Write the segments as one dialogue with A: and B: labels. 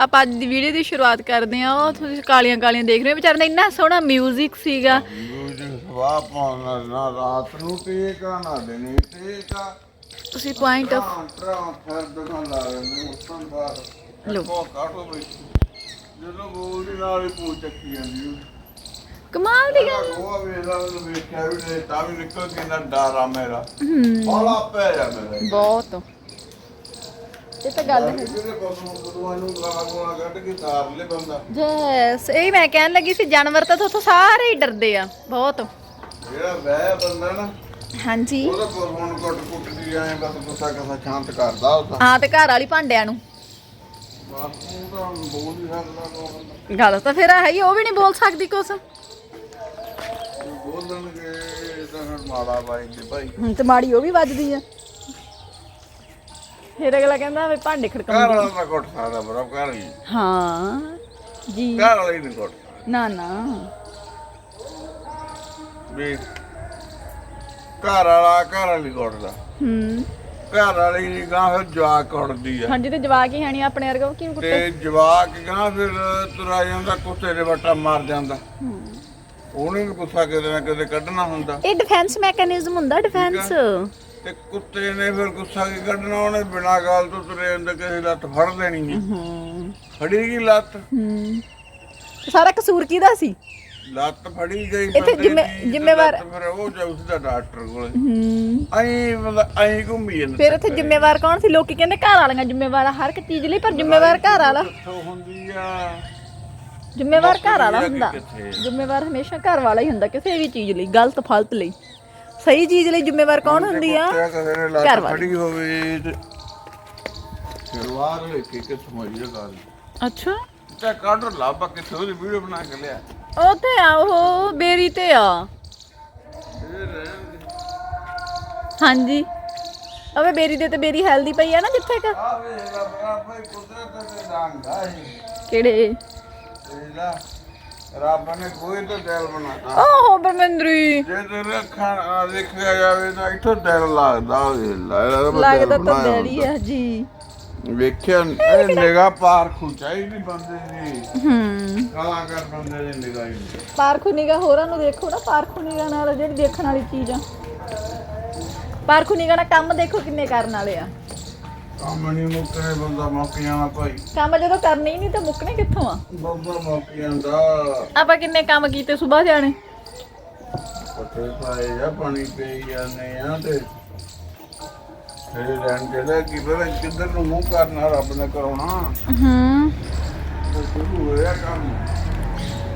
A: ਆਪਾਂ ਅੱਜ ਦੀ ਵੀਡੀਓ ਦੀ ਸ਼ੁਰੂਆਤ ਕਰਦੇ ਆ ਉਹ ਤੁਸੀਂ ਕਾਲੀਆਂ ਕਾਲੀਆਂ ਦੇਖ ਰਹੇ ਹੋ। ਵਿਚਾਰੇ ਦਾ ਇੰਨਾ ਸੋਹਣਾ 뮤직 ਸੀਗਾ
B: ਮਿਊਜ਼ਿਕ ਸਵਾਹ ਪਾਉਣਾ ਨਾ ਰਾਤ ਨੂੰ ਟੇਕਾ ਨਾ ਦਿਨੇ ਟੇਕਾ
A: ਤੁਸੀਂ ਪੁਆਇੰਟ ਆਫ
B: ਟਰਾਂ ਫਿਰ ਦੁਕਾਨ ਲਾ ਰਹੇ ਉਸ ਤੋਂ ਬਾਅਦ
A: ਲਓ।
B: ਕੋ ਕਾਟੋ ਬਈ ਜਦੋਂ ਬੋਲਦੀ ਨਾਲ ਹੀ ਪੂ ਚੱਕੀ ਜਾਂਦੀ
A: ਕਮਾਲ ਦੀ ਗੱਲ
B: ਉਹ ਵੇਲਾ ਨੂੰ ਵੇਖਿਆ ਵੀ ਤਾਂ ਵੀ ਨਿਕਲ ਕੇ ਨਾ ਡਰ ਮੇਰਾ। ਹੌਲਾ ਪੈ ਜਾ ਮੇਰਾ।
A: ਬਹੁਤ। ਇਹ ਤਾਂ ਗੱਲ ਹੈ।
B: ਜਿਹੜੇ ਬਸੋਂ ਬਦੂਆਂ ਨੂੰ ਗਾਲਾਂ ਗੋਲਾਂ ਕੱਢ ਕੇ ਤਾਰ ਲੈ ਬੰਦਾ
A: ਯੈਸ ਇਹ ਮੈਂ ਕਹਿਣ ਲੱਗੀ ਸੀ ਜਾਨਵਰ ਤਾਂ ਤੁਹਾਡੇ ਸਾਰੇ ਹੀ ਡਰਦੇ ਆ ਬਹੁਤ।
B: ਜਿਹੜਾ ਵਹਿ ਬੰਦਾ ਨਾ
A: ਹਾਂਜੀ।
B: ਉਹਦਾ ਬਸੋਂ ਕੁੱਟ ਕੁੱਟ ਦੀ ਐ ਬਸ ਗੁੱਸਾ ਕਸਾ ਸ਼ਾਂਤ ਕਰਦਾ ਉਹ ਤਾਂ।
A: ਹਾਂ ਤੇ ਘਰ ਵਾਲੀ ਭਾਂਡਿਆਂ ਨੂੰ।
B: ਬਸ ਉਹ ਤਾਂ ਬੋਲ ਨਹੀਂ ਸਕਦਾ ਉਹ ਬੰਦਾ।
A: ਗੱਲ ਤਾਂ ਫਿਰ ਹੈ ਹੀ ਉਹ ਵੀ ਨਹੀਂ ਬੋਲ ਸਕਦੀ ਕੁਛ।
B: ਬੋਲਣਗੇ ਤਾਂ ਫਿਰ ਮਾੜਾ ਬਾਈ ਦੇ ਭਾਈ।
A: ਹੁਣ ਤੇ ਮਾੜੀ ਉਹ ਵੀ ਵੱਜਦੀ ਆ। ਫਿਰ ਅਗਲਾ ਕਹਿੰਦਾ ਵੀ ਭਾਂਡੇ
B: ਘਰ
A: ਖੜਕਾਉਂਦੇ
B: ਵਾਲਾ ਤਾਂ ਕੁੱਟ ਸਕਦਾ ਬੜਾ ਘਰ ਵਾਲੀ
A: ਹਾਂ ਜੀ।
B: ਘਰ ਵਾਲੀ ਨਹੀਂ ਕੁੱਟ ਸਕਦਾ।
A: ਨਾ ਨਾ।
B: ਵੀ ਘਰ ਵਾਲਾ ਘਰ ਵਾਲੀ ਕੁੱਟਦਾ।
A: ਹੂੰ।
B: ਘਰ ਵਾਲੀ ਨਹੀਂ ਗਾਂ ਫਿਰ ਜਵਾਕ ਕੁੱਟਦੀ ਆ।
A: ਹਾਂਜੀ ਤੇ ਜਵਾਕ ਹੀ ਹੈਣੀ ਆਪਣੇ ਵਰਗਾ ਉਹ ਕਿਉਂ ਕੁੱਤੇ
B: ਤੇ ਜਵਾਕ ਗਾਂ ਫਿਰ ਤੁਰਾ ਜਾਂਦਾ ਕੁੱਤੇ ਦੇ ਵੱਟਾ ਮਾਰ ਜਾਂਦਾ। ਉਹਨੇ ਵੀ ਗੁੱਸਾ ਕਿਤੇ ਨਾ ਕਿਤੇ ਕੱਢਣਾ ਹੁੰਦਾ।
A: ਇਹ ਡਿਫੈਂਸ ਮੈਕੈਨਿਜ਼ਮ ਹੁੰਦਾ ਡਿਫੈਂਸ
B: ਤੇ ਕੁੱਤੇ ਨੇ ਫਿਰ ਗੁੱਸਾ ਕੀ ਕੱਢਣਾ? ਉਹਨੇ ਬਿਨਾਂ ਗੱਲ ਤੋਂ ਤੁਰੇ ਜਾਂਦਾ ਕਿਸੇ ਲੱਤ ਫੜ ਲੈਣੀ ਹੈ
A: ਹੂੰ।
B: ਫੜੀ ਗਈ ਲੱਤ?
A: ਹੂੰ। ਸਾਰਾ ਕਸੂਰ ਕਿਹਦਾ ਸੀ?
B: ਲੱਤ ਫੜੀ ਗਈ
A: ਇੱਥੇ
B: ਬੰਦੇ
A: ਜ਼ਿੰਮੇ-
B: ਦੀ, ਤੇ
A: ਜ਼ਿੰਮੇਵਾਰ-
B: ਲੱਤ ਫਿਰ ਉਹ ਜਾ ਉਸਦਾ ਡਾਕਟਰ ਕੋਲ।
A: ਹੂੰ।
B: ਐਂ ਮਤਲਬ ਐਂ ਘੁੰਮੀ ਜਾਂਦਾ
A: ਫਿਰ ਇੱਥੇ ਜ਼ਿੰਮੇਵਾਰ ਕੌਣ ਸੀ? ਲੋਕੀ ਕਹਿੰਦੇ ਘਰ ਵਾਲੀਆਂ ਜ਼ਿੰਮੇਵਾਰ ਆ ਹਰ ਇੱਕ ਚੀਜ਼ ਲਈ ਪਰ ਜ਼ਿੰਮੇਵਾਰ ਘਰ ਵਾਲਾ।
B: ਕਿੱਥੋਂ ਹੁੰਦੀ ਆ?
A: ਜ਼ਿੰਮੇਵਾਰ ਘਰ ਵਾਲਾ ਹੁੰਦਾ।
B: ਕਿੱਥੇ?
A: ਜ਼ਿੰਮੇਵਾਰ ਹਮੇਸ਼ਾ ਘਰ ਵਾਲਾ ਹੀ ਹੁੰਦਾ ਕਿਸੇ ਵੀ ਚੀਜ਼ ਲਈ ਗਲਤ ਫਲਤ ਲਈ। ਸਹੀ ਚੀਜ਼ ਲਈ ਜ਼ਿੰਮੇਵਾਰ ਕੌਣ ਹੁੰਦੀ ਆ? ਘਰ ਵਾਲੀ।
B: ਹੋਵੇ ਤੇ ਸ਼ੁਰੂਆਤ ਹੋਈ ਕਿ ਕਿ ਸਮਝਿਆ ਗੱਲ
A: ਅੱਛਾ।
B: ਤੇ ਕੱਢ ਲਾਪਾ ਕਿੱਥੇ ਉਹਦੀ ਵੀਡੀਓ ਬਣਾ ਕੇ ਲਿਆ।
A: ਉਹ ਤੇ ਆ ਉਹ ਬੇਰੀ ਤੇ ਆ।
B: ਦੇ।
A: ਹਾਂਜੀ। ਅਵੇ ਬੇਰੀ ਦੇ ਤੇ ਬੇਰੀ ਹੈਲਦੀ ਪਈ ਆ ਨਾ ਜਿੱਥੇ ਕ।
B: ਰੱਬ ਰੱਬ ਕੁਦਰਤ ਦੇ
A: ਕਿਹੜੇ?
B: ਇਹਦਾ ਰੱਬ ਨੇ ਕੋਈ ਤਾਂ ਦਿਲ ਬਣਾਤਾ।
A: ਓਹੋ ਬਰਮੰਦਰੀ
B: ਜੇ ਅੱਖਾਂ ਨਾਲ ਦੇਖਿਆ ਜਾਵੇ ਤਾਂ ਇੱਥੋਂ ਦਿਲ ਲੱਗਦਾ ਹੋਵੇ।
A: ਲੱਗਦਾ ਤਾਂ ਡੈਡੀ ਆ ਜੀ।
B: ਵੇਖਿਆ ਇਹ ਨਿਗਾਹ ਪਾਰਖੂ ਚਾਹੀਦੀ ਬੰਦੇ ਦੀ।
A: ਹੂੰ।
B: ਕਲਾਕਾਰ ਬੰਦੇ ਦੀ ਨਿਗਾਹ ਹੀ।
A: ਪਾਰਖੂ ਨਿਗਾ ਹੋਰਾਂ ਨੂੰ ਦੇਖੋ ਨਾ ਪਾਰਖੂ ਨਿਗਾ ਨਾਲ ਜਿਹੜੀ ਦੇਖਣ ਵਾਲੀ ਚੀਜ਼ ਆ। ਪਾਰਖੂ ਨਿਗਾ ਨਾਲ ਕੰਮ ਦੇਖੋ ਕਿੰਨੇ ਕਰਨ ਵਾਲੇ ਆ।
B: ਕੰਮ ਨਹੀਂ ਮੁੱਕਣੇ ਬੰਦਾ ਮੁੱਕ ਜਾਣਾ ਭਾਈ।
A: ਕੰਮ ਜਦੋਂ ਕਰਨੇ ਹੀ ਨਹੀਂ ਤਾਂ ਮੁੱਕਣੇ ਕਿੱਥੋਂ ਆ?
B: ਬੰਦਾ ਮੁੱਕ ਜਾਂਦਾ
A: ਆਪਾਂ ਕਿੰਨੇ ਕੰਮ ਕੀਤੇ ਸਵੇਰ ਜਾਣੇ
B: ਪੱਤੇ ਪਾਏ ਜਾਂ ਪਾਣੀ ਪੀ ਜਾਂਦੇ ਆ ਤੇ ਫਿਰ ਰਹਿਣ ਜਿਹੜਾ ਕੀ ਪਤਾ ਕਿੱਧਰ ਨੂੰ ਮੂੰਹ ਕਰਨਾ ਰੱਬ ਨੇ ਕਰਾਉਣਾ।
A: ਹੂੰ।
B: ਤੇ ਸ਼ੁਰੂ ਹੋਇਆ ਕੰਮ।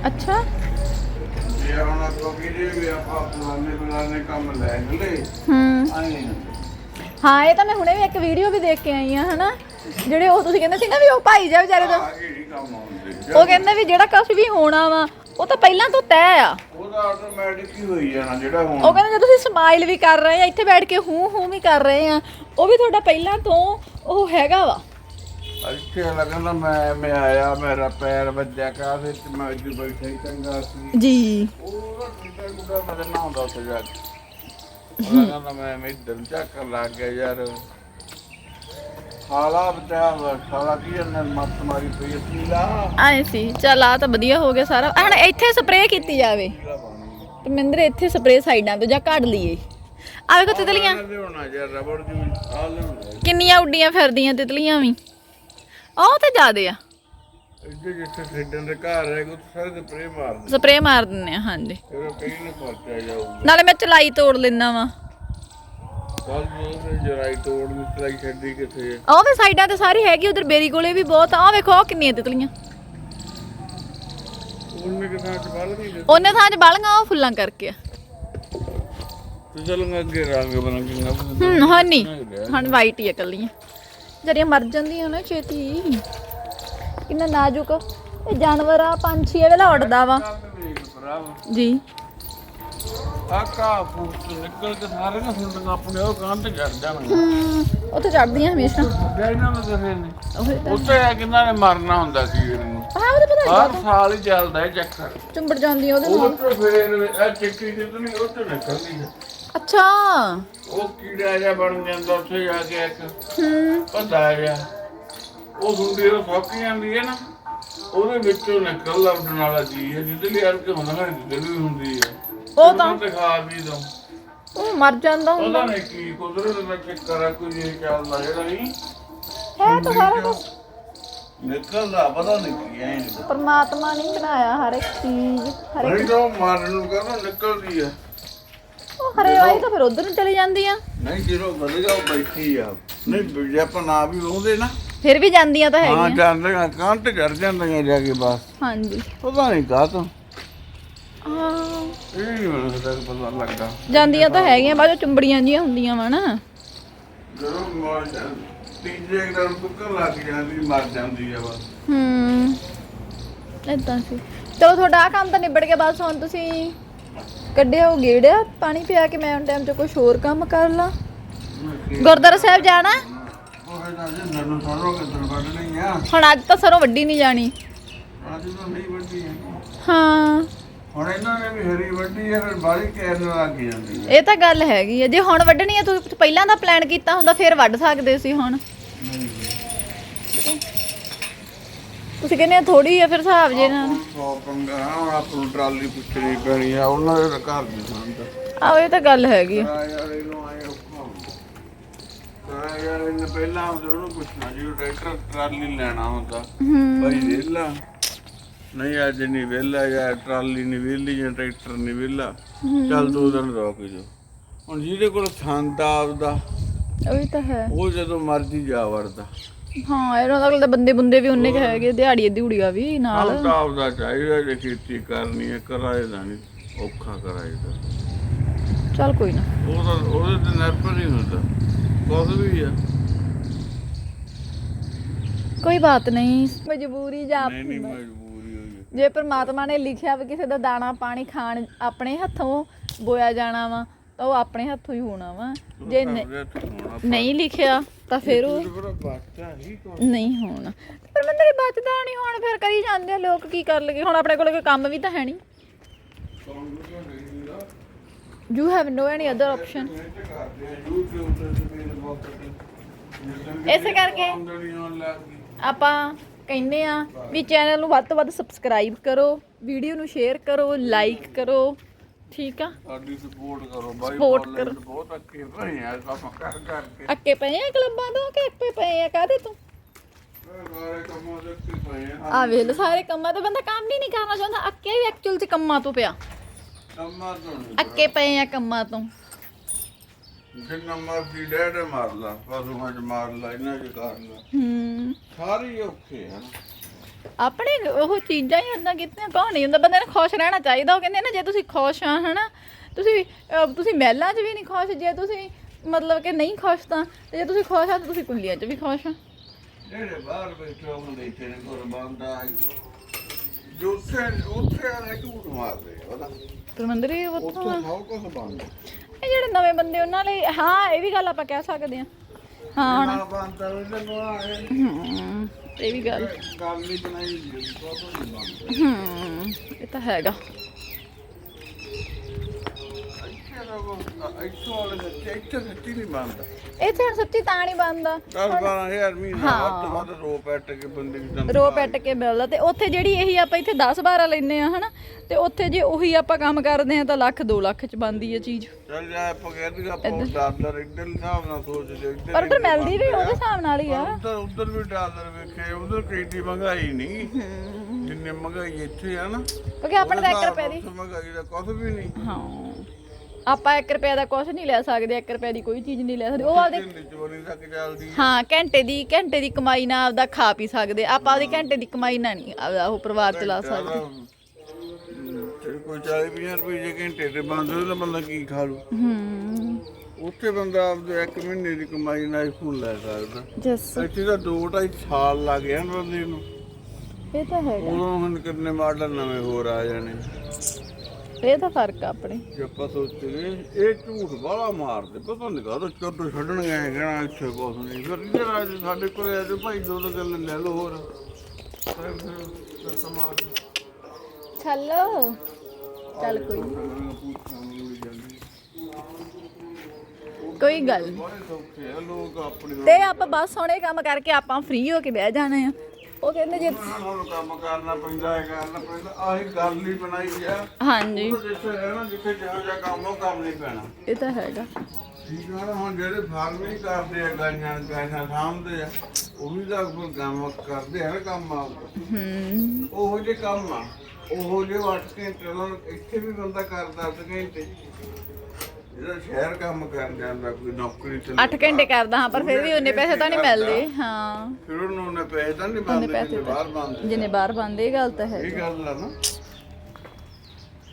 A: ਅੱਛਾ।
B: ਜੇ ਹੁਣ ਕਿਹਦੇ ਵੀ ਆਪਾਂ ਫਲਾਣੇ ਫਲਾਣੇ ਕੰਮ ਲੈ ਗਏ
A: ਹੂੰ।
B: ਆਏ
A: ਹਾਂ ਇਹ ਤਾਂ ਮੈਂ ਹੁਣੇ ਵੀ ਇੱਕ ਵੀਡੀਓ ਵੀ ਦੇਖ ਕੇ ਆਈ ਆ ਹਨਾ? ਜਿਹੜੇ ਉਹ ਤੁਸੀਂ ਕਹਿੰਦੇ ਸੀ ਨਾ ਵੀ ਉਹ ਭਾਈ ਜਾ ਵਿਚਾਰੇ ਦਾ।
B: ਆ ਕਿਹੜੀ ਕੰਮ ਆਉਂਦੇ
A: ਉਹ ਕਹਿੰਦੇ ਵੀ ਜਿਹੜਾ ਕੁਛ ਵੀ ਹੋਣਾ ਵਾ ਉਹ ਤਾਂ ਪਹਿਲਾਂ ਤੋਂ ਤੈਅ ਆ।
B: ਉਹਦਾ ਆਟੋਮੈਟਿਕ ਹੀ ਹੋਈ ਜਾਣਾ ਜਿਹੜਾ ਹੁਣ।
A: ਉਹ ਕਹਿੰਦੇ ਜੇ ਤੁਸੀਂ ਸਮਾਈਲ ਵੀ ਕਰ ਰਹੇ ਆ ਇੱਥੇ ਬੈਠ ਕੇ ਹੂੰ ਹੂੰ ਵੀ ਕਰ ਰਹੇ ਆ ਉਹ ਵੀ ਤੁਹਾਡਾ ਪਹਿਲਾਂ ਤੋਂ ਉਹ ਹੈਗਾ ਵਾ।
B: ਇੱਥੇ ਲੱਗਦਾ ਮੈਂ ਮੈਂ ਆਇਆ ਮੇਰਾ ਪੈਰ ਵੱਜਿਆ ਕਾਹਦੇ ਤੇ ਮੈਂ ਇੱਥੇ ਬੈਠਾ ਹੀ ਚੰਗਾ ਸੀ।
A: ਜੀ।
B: ਉਹਦਾ ਟੁੱਟਾ ਟੁੱਟਾ ਮੈਂ ਨਾ ਹੁੰਦਾ ਉੱਥੇ ਜਾ ਕੇ। ਉਹ ਕਹਿੰਦਾ ਮੈਂ ਮੈਂ ਇੱਧਰ ਚੱਕ ਲੱਗ ਗਿਆ ਯਾਰ। ਹਾਲਾ ਬਚਾ ਸਾਲਾ ਕੀ ਇਹਨੇ ਮੱਤ ਮਾਰੀ ਪਈ ਹੈ, ਪੀਲਾ।
A: ਆਏ ਸੀ। ਚੱਲ ਆ ਤਾਂ ਵਧੀਆ ਹੋ ਗਿਆ ਸਾਰਾ। ਹੁਣ ਇੱਥੇ ਸਪਰੇਅ ਕੀਤੀ ਜਾਵੇ।
B: ਪੀਲਾ ਪਾਣੀ
A: ਤੇ ਮਿੰਦਰੇ ਇੱਥੇ ਸਪਰੇਅ ਸਾਈਡਾਂ ਤੋਂ ਜਾਂ ਕੱਢ ਲਈਏ। ਆ ਵੇਖੋ ਤਿਤਲੀਆਂ।
B: ਲਿਆਉਣਾ ਯਾਰ ਰਬੜ ਦੀ ਆ ਲਿਆਉਣਾ।
A: ਕਿੰਨੀਆਂ ਉੱਡੀਆਂ ਫਿਰਦੀਆਂ ਤਿਤਲੀਆਂ ਵੀ। ਉਹ ਤੇ ਜ਼ਿਆਦੇ ਆ।
B: ਇੱਥੇ ਜਿੱਥੇ ਖੇਡਣ ਦੇ ਘਰ ਹੈ ਉਹ ਸਾਰੇ ਤੇ ਪ੍ਰੇ ਮਾਰਦੇ
A: ਸਪਰੇਅ ਮਾਰ ਦਿੰਨੇ ਆ ਹਾਂਜੀ।
B: ਫਿਰ ਉਹ ਕਈ ਨੇ ਪਰਚਾ ਜਾਊਗਾ
A: ਨਾਲੇ ਮੈਂ ਚਲਾਈ ਤੋੜ ਲੈਣਾ ਵਾ।
B: ਕੱਲ ਉਹ ਜਰਾਈ ਤੋੜ ਦੀ ਚਲਾਈ ਛੱਡੀ ਕਿੱਥੇ ਹੈ
A: ਉਹ ਵੀ ਸਾਈਡਾਂ ਤੇ ਸਾਰੀ ਹੈਗੀ ਉਧਰ ਬੇਰੀ ਕੋਲੇ ਵੀ ਬਹੁਤ ਆ। ਆਹ ਵੇਖੋ ਆਹ ਕਿੰਨੀਆਂ ਤਿਤਲੀਆਂ।
B: ਉਹਨੇ ਕਿਥਾਂ ਚ ਬਲ ਨਹੀਂ ਦਿੱਤੇ?
A: ਉਹਨੇ ਥਾਂ 'ਚ ਬਾਲੀਆਂ ਉਹ ਫੁੱਲਾਂ ਕਰਕੇ ਆ।
B: ਤੇ ਚਲੋ ਅੱਗੇ ਰੰਗ ਬਣ ਕੇ ਨਾ
A: ਹੂੰ ਹਾਂ ਨਹੀਂ ਹੁਣ ਵਾਈਟ ਹੀ ਆ ਕੱਲੀਆਂ ਜਰੀਆਂ ਮਰ ਜਾਂਦੀਆਂ ਨਾ ਛੇਤੀ। ਕਿੰਨਾ ਨਾਜ਼ੁਕ। ਇਹ ਜਾਨਵਰ ਆ ਪੰਛੀ ਇਹ ਵੇਲਾ ਉੱਡਦਾ ਵਾ। ਜੀ।
B: ਆਕਾ ਫੂਟ ਨਿਕਲ ਕੇ ਸਾਰੇ ਨਾ ਹੁੰਦੀਆਂ ਆਪਣੇ ਉਹ ਕਾਂ ਤੇ ਚੜ ਜਾਣਗੇ
A: ਹੂੰ ਉੱਥੇ ਚੜਦੀਆਂ ਹਮੇਸ਼ਾ।
B: ਅੱਗੇ ਇਹਨਾਂ ਨੂੰ ਕਿਸੇ ਨੇ।
A: ਉਹ ਤਾਂ।
B: ਉੱਤੇ ਆ ਕਿੰਨਾ ਨੇ ਮਰਨਾ ਹੁੰਦਾ ਸੀ ਇਹਨੂੰ
A: ਹਾਂ ਉਹਦੇ ਪਤਾ
B: ਹਰ ਸਾਲ ਹੀ ਚੱਲਦਾ ਹੈ ਚੱਕਰ।
A: ਚੁੰਬੜ ਉਹਦੇ ਨਾਲ।
B: ਫਿਰ ਇਹ ਚੱਕੀ ਨਿਕਲਦੀ ਹੈ
A: ਅੱਛਾ।
B: ਉਹ ਕੀੜਾ ਜਿਹਾ ਬਣ ਜਾਂਦਾ ਉੱਥੇ ਜਾ ਕੇ ਇੱਕ
A: ਹੂੰ।
B: ਪਤਾ ਜਿਹਾ। ਉਹ ਹੁੰਦੀ ਉਹ ਸੌਕੀ ਜਾਂਦੀ ਹੈ ਨਾ। ਉਹਦੇ ਵਿੱਚੋਂ ਨਿਕਲਦਾ ਉੱਡਣ ਵਾਲਾ ਚੀਜ਼ ਹੈ ਜਿਹਦੇ ਲਈ ਅਰ ਕੇ ਹੁੰਦਾ ਨਾ ਜਿਹਦੇ ਲਈ ਹੁੰਦੀ ਹੈ।
A: ਉਹ ਤਾਂ
B: ਤੇ ਖਾ ਵੀ ਦੋ
A: ਉਹ ਮਰ ਜਾਂਦਾ ਹੁੰਦਾ।
B: ਉਹਦਾ ਨਹੀਂ ਕੀ ਕੁਦਰਤ ਦਾ ਚੱਕਰ ਆ ਕੋਈ ਇਹ ਚੱਲਦਾ ਜਿਹੜਾ ਨਹੀਂ
A: ਹੈ ਤਾਂ ਸਾਰਾ ਕੁਝ
B: ਨਿਕਲਦਾ ਪਤਾ ਨਹੀਂ ਕੀ ਐ
A: ਪਰਮਾਤਮਾ ਨੇ ਬਣਾਇਆ ਹਰ ਇੱਕ ਚੀਜ਼ ਹਰ ਇੱਕ
B: ਤਾਂ ਮਾਰਨ ਨੂੰ ਕਹਿੰਦਾ ਨਿਕਲਦੀ ਆ
A: ਉਹ ਹਰੇ ਵਾਲੀ ਤਾਂ ਫਿਰ ਉਧਰ ਨੂੰ ਚਲੀ ਜਾਂਦੀ ਆ।
B: ਨਹੀਂ ਜਦੋਂ ਵਧੀਆ ਉਹ ਬੈਠੀ ਆ। ਨਹੀਂ ਜੇ ਆਪਾਂ ਨਾ ਵੀ ਉਹਦੇ ਨਾ
A: ਫਿਰ ਵੀ ਜਾਂਦੀਆਂ ਤਾਂ
B: ਹਾਂ
A: ਹੈਗੀਆਂ।
B: ਜਾਂਦੀਆਂ ਕੰਟ ਕਰ ਜਾਂਦੀਆਂ ਜਾ ਕੇ ਬਸ।
A: ਹਾਂਜੀ।
B: ਪਤਾ ਨਹੀਂ ਕਾਹ ਤੋਂ।
A: ਹਾਂ।
B: ਇਹ ਨਹੀਂ ਮੈਨੂੰ ਤਾਂ ਪਤਾ ਲੱਗਦਾ।
A: ਜਾਂਦੀਆਂ ਤਾਂ ਹੈਗੀਆਂ ਬਾਅਦ ਚੋਂ ਚੁੰਬੜੀਆਂ ਜੀਆਂ ਹੁੰਦੀਆਂ ਵਾ ਨਾ।
B: ਜਦੋਂ ਮਰ ਜਾਂ ਤੀਜੇ ਦਿਨ ਕੁੱਕਰ ਲੱਗ ਜਾਂਦੀ ਮਰ ਜਾਂਦੀ ਆ ਬਸ।
A: ਹੂੰ। ਇਦਾਂ ਸੀ। ਚਲੋ ਤੁਹਾਡਾ ਆ ਕੰਮ ਤਾਂ ਨਿਬੜ ਗਿਆ ਬਸ ਹੁਣ ਤੁਸੀਂ ਕੱਢਿਆ ਉਹ ਗੇੜਿਆ ਪਾਣੀ ਪਿਆ ਕੇ ਮੈਂ ਹੁਣ ਟਾਈਮ 'ਚ ਕੁਝ ਹੋਰ ਕੰਮ ਕਰ ਲਾਂ। ਗੁਰਦੁਆਰਾ ਸਾਹਿਬ ਜਾਣਾ?
B: ਉਹ ਇਹਦਾ ਜੇ ਨਨੂੰ ਸਰੋਂ ਕਿੱਧਰ ਵੱਢਣੀ ਆ।
A: ਹੁਣ ਅੱਜ ਤਾਂ ਸਰੋਂ ਵੱਡੀ ਨਹੀਂ ਜਾਣੀ।
B: ਅੱਜ ਤਾਂ ਨਹੀਂ ਵੱਢੀ ਹੈ
A: ਹਾਂ।
B: ਹੁਣ ਇਹਨਾਂ ਨੇ ਵੀ ਹਰੀ ਵੱਢੀ ਆ ਫਿਰ ਬਾਰੀ ਕੈਰ ਲੱਗ ਜਾਂਦੀ ਆ।
A: ਇਹ ਤਾਂ ਗੱਲ ਹੈਗੀ ਹੈ ਜੇ ਹੁਣ ਵੱਢਣੀ ਹੈ ਤੁਸੀਂ ਪਹਿਲਾਂ ਦਾ ਪਲਾਨ ਕੀਤਾ ਹੁੰਦਾ ਫਿਰ ਵੱਢ ਸਕਦੇ ਸੀ ਹੁਣ। ਤੁਸੀਂ ਕਹਿੰਦੇ ਥੋੜੀ ਹੈ ਫਿਰ ਹਿਸਾਬ ਜੇ ਨਾਲ।
B: ਸੌ ਪੰਗਾ ਹੁਣ ਆਪ ਨੂੰ ਟਰਾਲੀ ਪੁੱਛਣੀ ਪੈਣੀ ਆ ਉਹਨਾਂ ਦੇ ਤਾਂ ਘਰ ਦੀ ਸੰਦ
A: ਆਹ ਇਹ ਤਾਂ ਗੱਲ ਹੈਗੀ ਆ
B: ਇਹਨੂੰ ਆਏ ਔਖਾ ਹੁੰਦਾ ਆ ਯਾਰ ਇਹਨੇ ਪਹਿਲਾਂ ਉਹਨੂੰ ਪੁੱਛਣਾ ਜੀ ਟਰੈਕਟਰ ਟਰਾਲੀ ਲੈਣਾ ਹੁੰਦਾ।
A: ਹੂੰ।
B: ਭਾਈ ਵੇਲਾ ਨਹੀਂ ਅੱਜ ਨਹੀਂ ਵੇਲਾ ਜਾਂ ਟਰਾਲੀ ਨਹੀਂ ਵੇਲੀ ਜਾਂ ਟਰੈਕਟਰ ਨਹੀਂ ਵੇਲਾ ਚੱਲ ਦੋ ਦਿਨ ਰੁਕ ਜੋ ਹੁਣ ਜਿਹਦੇ ਕੋਲ ਸੰਦ ਆਪਦਾ
A: ਉਹ ਵੀ ਤਾਂ ਹੈ।
B: ਉਹ ਜਦੋਂ ਮਰਜ਼ੀ ਜਾ ਵੜਦਾ।
A: ਹਾਂ ਇਹਨਾਂ ਦਾ ਤਾਂ ਬੰਦੇ ਬੰਦੇ ਵੀ ਉਹਨੇ ਕੁ ਹੈਗੇ ਦਿਹਾੜੀ ਦਿਹੂੜੀਆ ਵੀ ਨਾਲ।
B: ਆਪਦਾ ਆਪਦਾ ਚਾਹੀਦਾ ਜੇ ਖੇਤੀ ਕਰਨੀ ਹੈ ਕਰਾਏ ਦਾ ਨਹੀਂ ਔਖਾ ਕਰਾਏ ਦਾ
A: ਚੱਲ ਕੋਈ ਨਾ।
B: ਉਹਦਾ ਉਹਦੇ ਤੇ ਨਿਰਭਰ ਹੀ ਹੁੰਦਾ। ਕੁਝ ਵੀ ਆ।
A: ਕੋਈ ਬਾਤ ਨਹੀਂ। ਮਜਬੂਰੀ ਜਾਂ
B: ਨਹੀਂ ਨਹੀਂ ਮਜਬੂਰੀ ਹੋਈ।
A: ਜੇ ਪ੍ਰਮਾਤਮਾ ਨੇ ਲਿਖਿਆ ਵੀ ਕਿਸੇ ਦਾ ਦਾਣਾ ਪਾਣੀ ਖਾਣ ਆਪਣੇ ਹੱਥੋਂ ਬੋਇਆ ਜਾਣਾ ਵਾ ਤਾਂ ਉਹ ਆਪਣੇ ਹੱਥੋਂ ਹੀ ਹੋਣਾ ਵਾ। ਜੇ ਨਹੀਂ ਲਿਖਿਆ ਤਾਂ ਫਿਰ ਉਹ ਨਹੀਂ ਹੋਣਾ। ਪਰ ਮੈਂ ਤੇਰੀ ਬਚਦਾ ਨਹੀਂ ਹੁਣ ਫਿਰ ਕਰੀ ਜਾਂਦੇ ਆ ਲੋਕ ਕੀ ਕਰ ਲਗੇ? ਹੁਣ ਆਪਣੇ ਕੋਲ ਕੋਈ ਕੰਮ ਵੀ ਤਾਂ ਹੈ ਨਹੀਂ। You have no any other option
B: ਕਰਦੇ ਆ YouTube ਤੇ ਤੇ ਮੇਰੇ ਬਹੁਤ
A: ਇਸੇ ਕਰਕੇ ਆਪਾਂ ਕਹਿੰਦੇ ਆ ਵੀ ਚੈਨਲ ਨੂੰ ਵੱਧ ਤੋਂ ਵੱਧ ਸਬਸਕ੍ਰਾਈਬ ਕਰੋ ਵੀਡੀਓ ਨੂੰ ਸ਼ੇਅਰ ਕਰੋ ਲਾਈਕ ਕਰੋ ਠੀਕ ਆ?
B: ਸਾਡੀ ਸਪੋਰਟ ਕਰੋ ਬਾਈ followers
A: ਕਰੋ।
B: ਬਹੁਤ ਅੱਕੇ ਭਏ ਆ ਕੰਮ ਕਰ ਕਰਕੇ।
A: ਅੱਕੇ ਪਏ ਆ ਕਲੱਬਾਂ ਤੋਂ ਕਿ ਅੱਕੇ ਪਏ ਆ ਕਾਹਦੇ ਤੋਂ?
B: ਪਏ ਆ।
A: ਲਓ ਸਾਰੇ ਕੰਮਾਂ ਤੋਂ ਬੰਦਾ ਕੰਮ ਨਹੀਂ ਕਰਨਾ ਚਾਹੁੰਦਾ ਅੱਕੇ ਵੀ ਐਕਚੁਅਲ ਚ ਕੰਮਾਂ ਤੋਂ ਪਿਆ।
B: ਕੰਮਾਂ ਤੋਂ।
A: ਅੱਕੇ ਪਏ ਆ ਕੰਮਾਂ ਤੋਂ।
B: ਜਿੰਨਾ ਮਰਜ਼ੀ ਡੈਡ ਮਾਰ ਲਾ ਪਸ਼ੂਆਂ ਚ ਮਾਰ ਲਾ ਇਹਨਾਂ ਚ ਕਰ ਲਾ
A: ਹੂੰ।
B: ਸਾਰੇ ਹੀ ਔਖੇ ਆ ਨਾ।
A: ਆਪਣੇ ਉਹ ਚੀਜ਼ਾਂ ਹੀ ਏਦਾਂ ਕੀਤੀਆਂ ਕੌਣ ਨਹੀਂ ਹੁੰਦਾ ਬੰਦੇ ਨੂੰ ਖੁਸ਼ ਰਹਿਣਾ ਚਾਹੀਦਾ। ਉਹ ਕਹਿੰਦੇ ਨਾ ਜੇ ਤੁਸੀਂ ਖੁਸ਼ ਆ ਹਨਾ ਤੁਸੀਂ ਅਹ, ਤੁਸੀਂ ਮਹਿਲਾਂ 'ਚ ਵੀ ਨਹੀਂ ਖੁਸ਼ ਜੇ ਤੁਸੀਂ ਮਤਲਬ ਕਿ ਨਹੀਂ ਖੁਸ਼ ਤਾਂ ਤੇ ਜੇ ਤੁਸੀਂ ਖੁਸ਼ ਆ ਤਾਂ ਤੁਸੀਂ ਕੁੰਡੀਆਂ 'ਚ ਵੀ ਖੁਸ਼ ਆ।
B: ਜਿਹੜੇ ਬਾਹਰ ਬੈਠੇ ਹੁੰਦੇ ਇੱਥੇ ਨੇ ਕੁਰਬਾਨਦਾ ਜੋ ਉੱਥੇ ਉੱਥੇ ਵਾਲੇ ਝੂਠ ਮਾਰਦੇ ਆ ਪਤਾ
A: ਪਰਮੰਦਰ ਇਹ
B: ਉੱਥੇ
A: ਉੱਥੋਂ
B: ਸਭ ਕੁਝ ਬੰਦ
A: ਇਹ ਜਿਹੜੇ ਨਵੇਂ ਬੰਦੇ ਉਹਨਾਂ ਲਈ ਹਾਂ ਇਹ ਵੀ ਗੱਲ ਆਪਾਂ ਕਹਿ ਸਕਦੇ ਆ ਹਾਂ ਹੁਣ
B: ਨਾ ਬੰਦ ਆ ਉਹਦੇ ਕੋਲ ਆਏ
A: ਹਮ, ਇਹ ਵੀ ਗੱਲ।
B: ਗੱਲ ਨਹੀਂ ਬਣਾਈ ਜੀ ਬਹੁਤ ਨਹੀਂ ਬੰਦ
A: ਹਮ ਇਹ ਤਾਂ ਹੈਗਾ।
B: ਇੱਥੇ ਦਾ ਇੱਥੇ ਵਾਲੇ ਸੱਚੇ ਇੱਥੇ ਸੱਚੀ ਨਹੀਂ
A: ਇਹ ਤਾਂ ਹੁਣ ਸੱਚੀ ਤਾਂ ਨਹੀਂ ਬੰਦਾ
B: 10 12000 ਮਹੀਨਾ ਵੱਧ ਤੋਂ ਵੱਧ ਰੋ ਪੈਟ ਕੇ ਬੰਦੇ ਦੀ ਤਨਖਾਹ
A: ਰੋ ਪੈਟ ਕੇ ਮਿਲਦਾ ਤੇ ਉੱਥੇ ਜਿਹੜੀ ਇਹੀ ਆਪਾਂ ਇੱਥੇ 10 12 ਲੈਨੇ ਆ ਹਨਾ ਤੇ ਉੱਥੇ ਜੇ ਉਹੀ ਆਪਾਂ ਕੰਮ ਕਰਦੇ ਆ ਤਾਂ ਲੱਖ 2 ਲੱਖ ਚ ਬਣਦੀ ਹੈ ਚੀਜ਼।
B: ਚੱਲ ਜਾ ਆਪਾਂ ਕਹਿੰਦੇ ਆਪਾਂ ਡਾਲਰ ਇੱਧਰ ਹਿਸਾਬ ਨਾਲ ਸੋਚਦੇ ਇੱਧਰ
A: ਪਰ ਫਿਰ ਮਿਲਦੀ ਵੀ ਉਹਦੇ ਹਿਸਾਬ ਨਾਲ ਹੀ ਆ।
B: ਉਧਰ ਉਧਰ ਵੀ ਡਾਲਰ ਵੇਖੇ ਉਧਰ ਕਿੰਨੀ ਮਹਿੰਗਾਈ ਨਹੀਂ। ਜਿੰਨੀ ਮਹਿੰਗਾਈ ਇੱਥੇ ਆ ਨਾ
A: ਕਿਉਂਕਿ ਆਪਣੇ ਤਾਂ 1 ਰੁਪਏ ਦੀ
B: ਮਹਿੰਗਾਈ ਦਾ ਕੁਝ ਵੀ ਨਹੀਂ।
A: ਹਾਂ। ਆਪਾਂ 1 ਰੁਪਏ ਦਾ ਕੁਝ ਨਹੀਂ ਲੈ ਸਕਦੇ 1 ਰੁਪਏ ਦੀ ਕੋਈ ਚੀਜ਼ ਨਹੀਂ ਲੈ ਸਕਦੇ। ਉਹ ਆਪਦੇ
B: ਚੋਰੀ ਤੱਕ ਚੱਲਦੀ
A: ਹਾਂ ਘੰਟੇ ਦੀ ਘੰਟੇ ਦੀ ਕਮਾਈ ਨਾਲ ਆਪਦਾ ਖਾ ਪੀ ਸਕਦੇ। ਆਪਾਂ ਆਪਦੀ ਘੰਟੇ ਦੀ ਕਮਾਈ ਨਾਲ ਨਹੀਂ ਆਪਦਾ ਉਹ ਪਰਿਵਾਰ ਚਲਾ ਸਕਦੇ।
B: ਤੇ ਕੋਈ 40 50 ਰੁਪਏ ਜੇ ਘੰਟੇ ਤੇ ਬੰਦ ਹੋਵੇ ਤਾਂ ਬੰਦਾ ਕੀ ਖਾ ਲੂ?
A: ਹੂੰ।
B: ਉੱਥੇ ਬੰਦਾ ਆਪਦੇ ਇੱਕ ਮਹੀਨੇ ਦੀ ਕਮਾਈ ਨਾਲ ਫੋਨ ਲੈ ਸਕਦਾ।
A: ਜਸ।
B: ਇੱਥੇ ਤਾਂ 2 2.5 ਸਾਲ ਲੱਗ ਹਨ ਬੰਦੇ ਨੂੰ।
A: ਇਹ ਤਾਂ ਹੈਗਾ।
B: ਉਦੋਂ ਹੁਣ ਕਿੰਨੇ ਮਾਡਲ ਨਵੇਂ ਹੋਰ ਆ ਜਾਣੇ।
A: ਇਹ ਤਾਂ ਫ਼ਰਕ ਆ ਆਪਣੇ।
B: ਜੇ ਆਪਾਂ ਸੋਚੀਏ ਇਹ ਝੂਠ ਬਾਹਲਾ ਮਾਰਦੇ ਪਤਾ ਨਹੀਂ ਕਾਹਦਾ ਚੋਟੋ ਛੱਡਣ ਗਏ ਕਹਿਣਾ ਇੱਥੇ ਕੁਛ ਨਹੀਂ ਫਿਰ ਆ ਜੇ ਸਾਡੇ ਕੋਲ ਆ ਜੇ ਭਾਈ ਦੋ ਦੋ ਗੱਲ ਲੈ ਲਓ ਹੋਰ। ਫਿਰ ਫਿਰ ਫਿਰ ਸਮਾਨ
A: ਚੱਲੋ ਚੱਲ ਕੋਈ ਨੀ। ਕੋਈ ਗੱਲ ਨੀ।
B: ਬੜੇ ਸੌਖੇ ਆ ਲੋਕ ਆਪਣੀ
A: ਤੇ ਆਪਾਂ ਬਸ ਹੁਣ ਇਹ ਕੰਮ ਕਰਕੇ ਆਪਾਂ ਫ੍ਰੀ ਹੋ ਕੇ ਬਹਿ ਜਾਣਾ ਆ। ਉਹ ਕਹਿੰਦੇ ਜੇ
B: ਉਹਨਾਂ ਨੂੰ ਕੰਮ ਕਰਨਾ ਪੈਂਦਾ ਹੈ ਕਰਨਾ ਪੈਂਦਾ ਆਹੀ ਗੱਲ ਹੀ ਬਣਾਈ ਆ।
A: ਹਾਂਜੀ।
B: ਉਹ ਜਿੱਥੇ ਰਹਿਣਾ ਜਿੱਥੇ ਜਿਹੋ ਜਿਹਾ ਕੰਮ ਉਹ ਕੰਮ ਨਹੀਂ ਪੈਣਾ।
A: ਇਹ ਤਾਂ ਹੈਗਾ।
B: ਠੀਕ ਆ ਨਾ ਹੁਣ ਜਿਹੜੇ ਫਾਰਮਿੰਗ ਕਰਦੇ ਆ ਗਾਈਆਂ ਗਾਈਆਂ ਸਾਂਭਦੇ ਆ ਉਹ ਵੀ ਤਾਂ ਕੋਈ ਕੰਮ ਕਰਦੇ ਆ ਨਾ ਕੰਮ ਆਪਦਾ
A: ਹੂੰ।
B: ਉਹੋ ਜਿਹੇ ਕੰਮ ਆ ਉਹੋ ਜਿਹੇ 8 ਘੰਟੇ ਇੱਥੇ ਵੀ ਬੰਦਾ ਕਰਦਾ 8 ਘੰਟੇ। ਜਿਹੜਾ ਸ਼ਹਿਰ ਕੰਮ ਕਰ ਜਾਂਦਾ ਕੋਈ ਨੌਕਰੀ ਤੇ
A: 8 ਘੰਟੇ ਕਰਦਾ ਹਾਂ ਪਰ ਫਿਰ ਵੀ ਉਹਨੇ ਪੈਸੇ ਤਾਂ ਨਹੀਂ ਮਿਲਦੇ ਹਾਂ।
B: ਫਿਰ ਉਹਨੂੰ ਉਹਨੇ ਪੈਸੇ ਤਾਂ ਨਹੀਂ
A: ਉਹਨੇ
B: ਬੰਦੇ
A: ਪੈਸੇ
B: ਜਿੰਨੇ ਬਾਹਰ ਬੰਦੇ
A: ਜਿਹਨੇ ਬਾਹਰ ਬੰਦੇ ਇਹ ਗੱਲ ਤਾਂ ਹੈ
B: ਇਹ ਗੱਲ ਆ ਨਾ।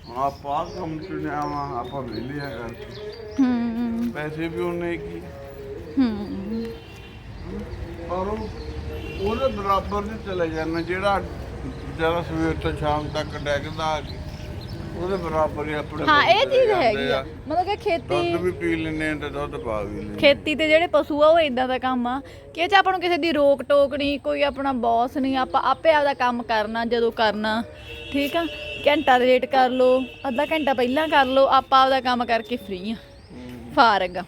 B: ਹੁਣ ਆਪਾਂ ਕੰਮ ਚੁਣਿਆ ਵਾ ਆਪਾਂ ਵਿਹਲੇ ਆ ਕਰਕੇ
A: ਹੂੰ।
B: ਪੈਸੇ ਵੀ ਉਹਨੇ ਕੀ?
A: ਹੂੰ।
B: ਪਰ ਉਹ ਉਹਦੇ ਬਰਾਬਰ ਨਹੀਂ ਚਲੇ ਜਾਂਦਾ ਜਿਹੜਾ ਜਿਹੜਾ ਸਵੇਰ ਤੋਂ ਸ਼ਾਮ ਤੱਕ ਡੈਗਦਾ ਆ ਕੇ। ਉਹਦੇ ਬਰਾਬਰ ਹੀ ਆਪਣੇ
A: ਹਾਂ ਇਹ ਚੀਜ਼ ਹੈਗੀ ਆ। ਮਤਲਬ ਕਿ ਖੇਤੀ
B: ਦੁੱਧ ਵੀ ਪੀ ਲੈਂਦੇ ਆ ਤੇ ਦੁੱਧ ਪਾ ਵੀ ਲੈਂਦੇ
A: ਖੇਤੀ ਤੇ ਜਿਹੜੇ ਪਸ਼ੂ ਆ ਉਹ ਇਦਾਂ ਦਾ ਕੰਮ ਆ ਕਿ ਇਹ ਚ ਆਪਾਂ ਨੂੰ ਕਿਸੇ ਦੀ ਰੋਕ ਟੋਕ ਨਹੀਂ ਕੋਈ ਆਪਣਾ ਬੌਸ ਨਹੀਂ ਆਪਾਂ ਆਪੇ ਆਪਦਾ ਕੰਮ ਕਰਨਾ ਜਦੋਂ ਕਰਨਾ। ਠੀਕ ਆ? ਘੰਟਾ ਲੇਟ ਕਰ ਲਓ ਅੱਧਾ ਘੰਟਾ ਪਹਿਲਾਂ ਕਰ ਲਓ ਆਪਾਂ ਆਪਦਾ ਕੰਮ ਕਰਕੇ ਫ੍ਰੀ ਆ। ਫਾਰਗ। ਆ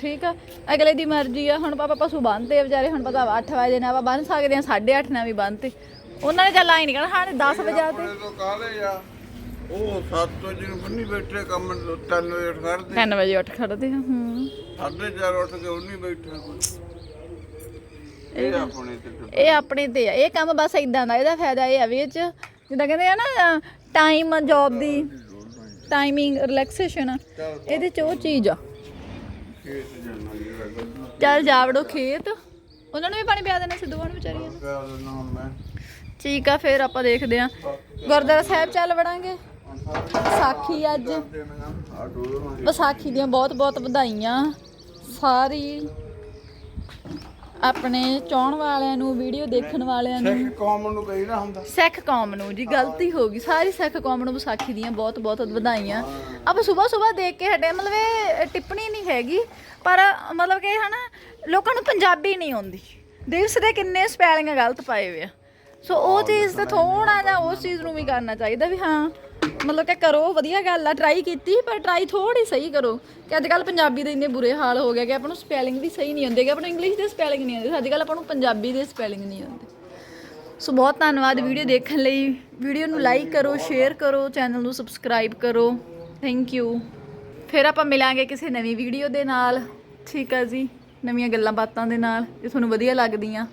A: ਠੀਕ ਆ? ਅਗਲੇ ਦੀ ਮਰਜ਼ੀ ਆ ਹੁਣ ਪਾਪਾ ਪਸ਼ੂ ਬੰਨਦੇ ਆ ਵਿਚਾਰੇ ਹੁਣ ਪਤਾ 8 ਵਜੇ ਨਾਲ ਆਪਾਂ ਬੰਨ ਸਕਦੇ ਆ 8:30 ਨਾਲ ਵੀ ਬੰਨਤੇ। ਉਹਨਾਂ ਨੇ ਚੱਲ ਆਈ ਨਹੀਂ ਕਰਨਾ ਹਾਂ 10 ਵਜੇ ਆ ਤੋਂ
B: ਕਾਲੇ ਆ। ਉਹ 7 ਵਜੇ ਨੂੰ ਬੰਨੀ ਬੈਠੇ ਕੰਮ 3 ਵਜੇ ਉੱਠ ਕਰਦੇ
A: 3 ਵਜੇ ਉੱਠ ਖੜਦੇ ਆ ਹੂੰ।
B: ਸਾਢੇ ਚਾਰ ਉੱਠ ਕੇ ਉਹ ਨਹੀਂ ਬੈਠਾ ਕੋਈ। ਇਹ ਆਪਣੇ ਤੇ
A: ਇਹ ਆਪਣੇ ਤੇ ਆ। ਇਹ ਕੰਮ ਬਸ ਇਦਾਂ ਦਾ ਇਹਦਾ ਫਾਇਦਾ ਇਹ ਆ ਵੀ ਇਹ ਚ ਜਿੱਦਾਂ ਕਹਿੰਦੇ ਆ ਨਾ ਟਾਈਮ ਜੌਬ ਦੀ ਟਾਈਮਿੰਗ ਰਿਲੈਕਸੇਸ਼ਨ ਇਹਦੇ ਚ ਉਹ ਚੀਜ਼ ਆ। ਚੱਲ ਜਾ ਵੜੋ ਖੇਤ। ਉਹਨਾਂ ਨੂੰ ਵੀ ਪਾਣੀ ਪਿਆ ਦੇਣਾ ਸਿੱਧੂ ਨੂੰ ਵਿਚਾਰੀਆਂ ਨੂੰ। ਠੀਕ ਆ ਫਿਰ ਆਪਾਂ ਦੇਖਦੇ ਆ। ਗੁਰਦੁਆਰਾ ਸਾਹਿਬ ਚੱਲ ਵੜਾਂਗੇ। ਵਿਸਾਖੀ ਅੱਜ। ਵਿਸਾਖੀ ਦੀਆਂ ਬਹੁਤ ਬਹੁਤ ਵਧਾਈਆਂ। ਸਾਰੀ ਆਪਣੇ ਚਾਹਣ ਵਾਲਿਆਂ ਨੂੰ ਵੀਡੀਓ ਦੇਖਣ ਵਾਲਿਆਂ ਨੂੰ।
B: ਸਿੱਖ ਕੌਮ ਨੂੰ ਕਹੀਦਾ ਹੁੰਦਾ।
A: ਸਿੱਖ ਕੌਮ ਨੂੰ ਜੀ ਗਲਤੀ ਹੋ ਗਈ। ਸਾਰੀ ਸਿੱਖ ਕੌਮ ਨੂੰ ਵਿਸਾਖੀ ਦੀਆਂ ਬਹੁਤ ਬਹੁਤ ਵਧਾਈਆਂ। ਆਪਾਂ ਸਵੇਰ ਸਵੇਰ ਦੇਖ ਕੇ ਹਟੇ ਮਤਲਬ ਇਹ ਟਿੱਪਣੀ ਨਹੀਂ ਹੈਗੀ ਪਰ ਮਤਲਬ ਕਿ ਹਨਾ ਲੋਕਾਂ ਨੂੰ ਪੰਜਾਬੀ ਨਹੀਂ ਆਉਂਦੀ। ਦਿਵਸ ਦੇ ਕਿੰਨੇ ਸਪੈਲਿੰਗ ਗਲਤ ਪਾਏ ਹੋਏ ਆ। ਸੋ ਉਹ ਚੀਜ਼ ਤੇ ਥੋੜਾ ਜਿਹਾ ਉਸ ਚੀਜ਼ ਨੂੰ ਵੀ ਕਰਨਾ ਚਾਹੀਦਾ ਵੀ ਹਾਂ ਮਤਲਬ ਕਿ ਕਰੋ, ਵਧੀਆ ਗੱਲ ਆ ਟਰਾਈ ਕੀਤੀ, ਪਰ ਟਰਾਈ ਥੋੜੀ ਸਹੀ ਕਰੋ। ਕਿ ਅੱਜ ਕੱਲ ਪੰਜਾਬੀ ਦੇ ਇੰਨੇ ਬੁਰੇ ਹਾਲ ਹੋ ਗਏ ਕਿ ਆਪਾਂ ਨੂੰ ਸਪੈਲਿੰਗ ਵੀ ਸਹੀ ਨਹੀਂ ਆਉਂਦੇ, ਕਿ ਆਪਾਂ ਨੂੰ ਇੰਗਲਿਸ਼ ਦੇ ਸਪੈਲਿੰਗ ਨਹੀਂ ਆਉਂਦੇ। ਅੱਜ ਕੱਲ ਆਪਾਂ ਨੂੰ ਪੰਜਾਬੀ ਦੇ ਸਪੈਲਿੰਗ ਨਹੀਂ ਆਉਂਦੇ। ਸੋ ਬਹੁਤ ਧੰਨਵਾਦ ਵੀਡੀਓ ਦੇਖਣ ਲਈ। ਵੀਡੀਓ ਨੂੰ ਲਾਈਕ ਕਰੋ ਸ਼ੇਅਰ ਕਰੋ ਚੈਨਲ ਨੂੰ ਸਬਸਕ੍ਰਾਈਬ ਕਰੋ। ਥੈਂਕ ਯੂ ਫਿਰ ਆਪਾਂ ਮਿਲਾਂਗੇ ਕਿਸੇ ਨਵੀਂ ਵੀਡੀਓ ਦੇ ਨਾਲ। ਠੀਕ ਆ ਜੀ, ਨਵੀਆਂ ਗੱਲਾਂ ਬਾਤਾਂ ਦੇ ਨਾਲ। ਜੇ ਤੁਹਾਨੂੰ ਵਧੀਆ ਲੱਗਦੀਆਂ।